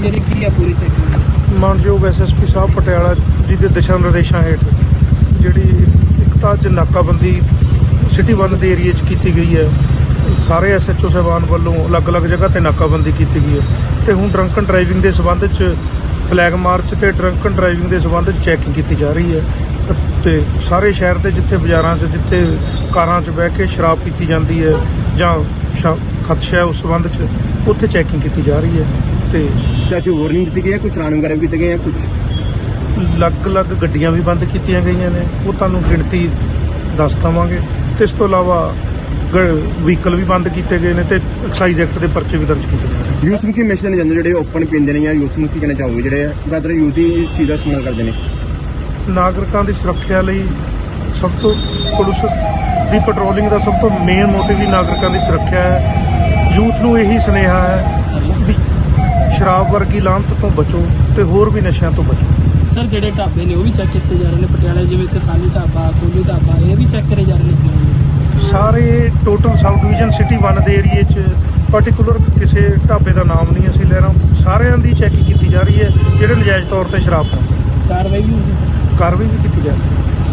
ਕੀਤੀ ਜਾ ਕੀ ਆ ਪੂਰੀ ਚੈਕਿੰਗ? ਮਾਨਯੋਗ ਐਸਐਸਪੀ ਸਾਹਿਬ ਪਟਿਆਲਾ ਜੀ ਦੇ ਦਿਸ਼ਾ ਨਿਰਦੇਸ਼ਾਂ ਹੇਠ ਜਿਹੜੀ ਇੱਕ ਤਾਂ ਅੱਜ ਨਾਕਾਬੰਦੀ ਸਿਟੀ ਵਨ ਦੇ ਏਰੀਆ 'ਚ ਕੀਤੀ ਗਈ ਹੈ। ਸਾਰੇ ਐਸਐਚਓ ਸਾਹਿਬਾਨ ਵੱਲੋਂ ਅਲੱਗ-ਅਲੱਗ ਜਗ੍ਹਾ ਤੇ ਨਾਕਾਬੰਦੀ ਕੀਤੀ ਗਈ ਹੈ ਤੇ ਹੁਣ ਡਰੰਕ ਐਂਡ ਡਰਾਈਵਿੰਗ ਦੇ ਸਬੰਧ 'ਚ ਫਲੈਗ ਮਾਰਚ ਤੇ ਐਂਡ ਡਰਾਈਵਿੰਗ ਦੇ ਸਬੰਧ 'ਚ ਚੈਕਿੰਗ ਕੀਤੀ ਜਾ ਰਹੀ ਹੈ। ਤੇ ਸਾਰੇ ਸ਼ਹਿਰ ਦੇ ਜਿੱਥੇ ਬਾਜ਼ਾਰਾਂ 'ਚ, ਜਿੱਥੇ ਕਾਰਾਂ 'ਚ ਬਹਿ ਕੇ ਸ਼ਰਾਬ ਪੀਤੀ ਜਾਂਦੀ ਹੈ ਜਾਂ ਸ਼ਾ- ਖਦਸ਼ਾ ਉਸ ਸਬੰਧ 'ਚ, ਉੱਥੇ ਚੈਕਿੰਗ ਕੀਤੀ ਜਾ ਰਹੀ ਹੈ। ਤੇ ਚਾਚੂ ਵਾਰਨਿੰਗ ਦਿੱਤੀ ਗਈ ਹੈ ਕੋਈ ਚਲਾਨ ਵਗੈਰਾ ਵੀ ਕੀਤੇ ਗਏ ਆ ਕੁਝ ਅਲੱਗ-ਅਲੱਗ ਗੱਡੀਆਂ ਵੀ ਬੰਦ ਕੀਤੀਆਂ ਗਈਆਂ ਨੇ। ਉਹ ਤੁਹਾਨੂੰ ਗਿਣਤੀ ਦੱਸ ਦਵਾਂਗੇ। ਤੇ ਇਸ ਤੋਂ ਇਲਾਵਾ ਵਹੀਕਲ ਵੀ ਬੰਦ ਕੀਤੇ ਗਏ ਨੇ ਤੇ ਐਕਸਾਈਜ਼ ਐਕਟ ਦੇ ਪਰਚੇ ਵੀ ਦਰਜ ਕੀਤੇ ਗਏ ਨੇ। ਯੂਥ ਨੂੰ ਕੀ ਮੈਸੇਜ ਦੇਣਾ ਚਾਹੁੰਦੇ ਜਿਹੜੇ ਓਪਨ ਪੀਂਦੇ ਨੇ ਜਾਂ ਯੂਥ ਨੂੰ ਕੀ ਕਹਿਣਾ ਚਾਹੋਗੇ ਜਿਹੜੇ ਜ਼ਿਆਦਾਤਰ ਯੂਥ ਹੀ ਇਸ ਚੀਜ਼ ਦਾ ਇਸਤੇਮਾਲ ਕਰਦੇ ਨੇ? ਨਾਗਰਿਕਾਂ ਦੀ ਸੁਰੱਖਿਆ ਲਈ ਸਭ ਤੋਂ ਪੁਲਿਸ ਦੀ ਪੈਟਰੋਲਿੰਗ ਦਾ ਸਭ ਤੋਂ ਮੇਨ ਮੋਟਿਵ ਹੀ ਨਾਗਰਿਕਾਂ ਦੀ ਸੁਰੱਖਿਆ ਹੈ। ਯੂਥ ਨੂੰ ਇਹੀ ਸੁਨੇਹਾ ਹੈ ਸ਼ਰਾਬ ਵਰਗੀ ਲਾਹਨਤ ਤੋਂ ਬਚੋ ਤੇ ਹੋਰ ਵੀ ਨਸ਼ਿਆਂ ਤੋਂ ਬਚੋ। ਸਰ ਜਿਹੜੇ ਢਾਬੇ ਨੇ ਉਹ ਵੀ ਚੈੱਕ ਕੀਤੇ ਜਾ ਰਹੇ ਨੇ। ਪਟਿਆਲਾ ਜਿਵੇਂ ਕਿਸਾਨੀ ਢਾਬਾ ਕੋਲੀ ਢਾਬਾ ਇਹ ਵੀ ਚੈੱਕ ਕਰੇ ਜਾ ਰਹੇ ਨੇ ਸਾਰੇ ਟੋਟਲ ਸਬ ਡਿਵੀਜ਼ਨ ਸਿਟੀ 1 ਦੇ ਏਰੀਏ 'ਚ ਪਾਰਟਿਕੂਲਰ ਕਿਸੇ ਢਾਬੇ ਦਾ ਨਾਮ ਨਹੀਂ ਅਸੀਂ ਲੈ ਰਹੇ ਸਾਰਿਆਂ ਦੀ ਚੈਕਿੰਗ ਕੀਤੀ ਜਾ ਰਹੀ ਹੈ ਜਿਹੜੇ ਨਜਾਇਜ਼ ਤੌਰ ਤੇ ਸ਼ਰਾਬ ਪਾਉਂਦੇ ਕਾਰਵਾਈ ਵੀ ਹੁੰਦੀ ਕਾਰਵਾਈ ਵੀ ਕੀਤੀ ਜਾ ਰਹੀ ਹੈ।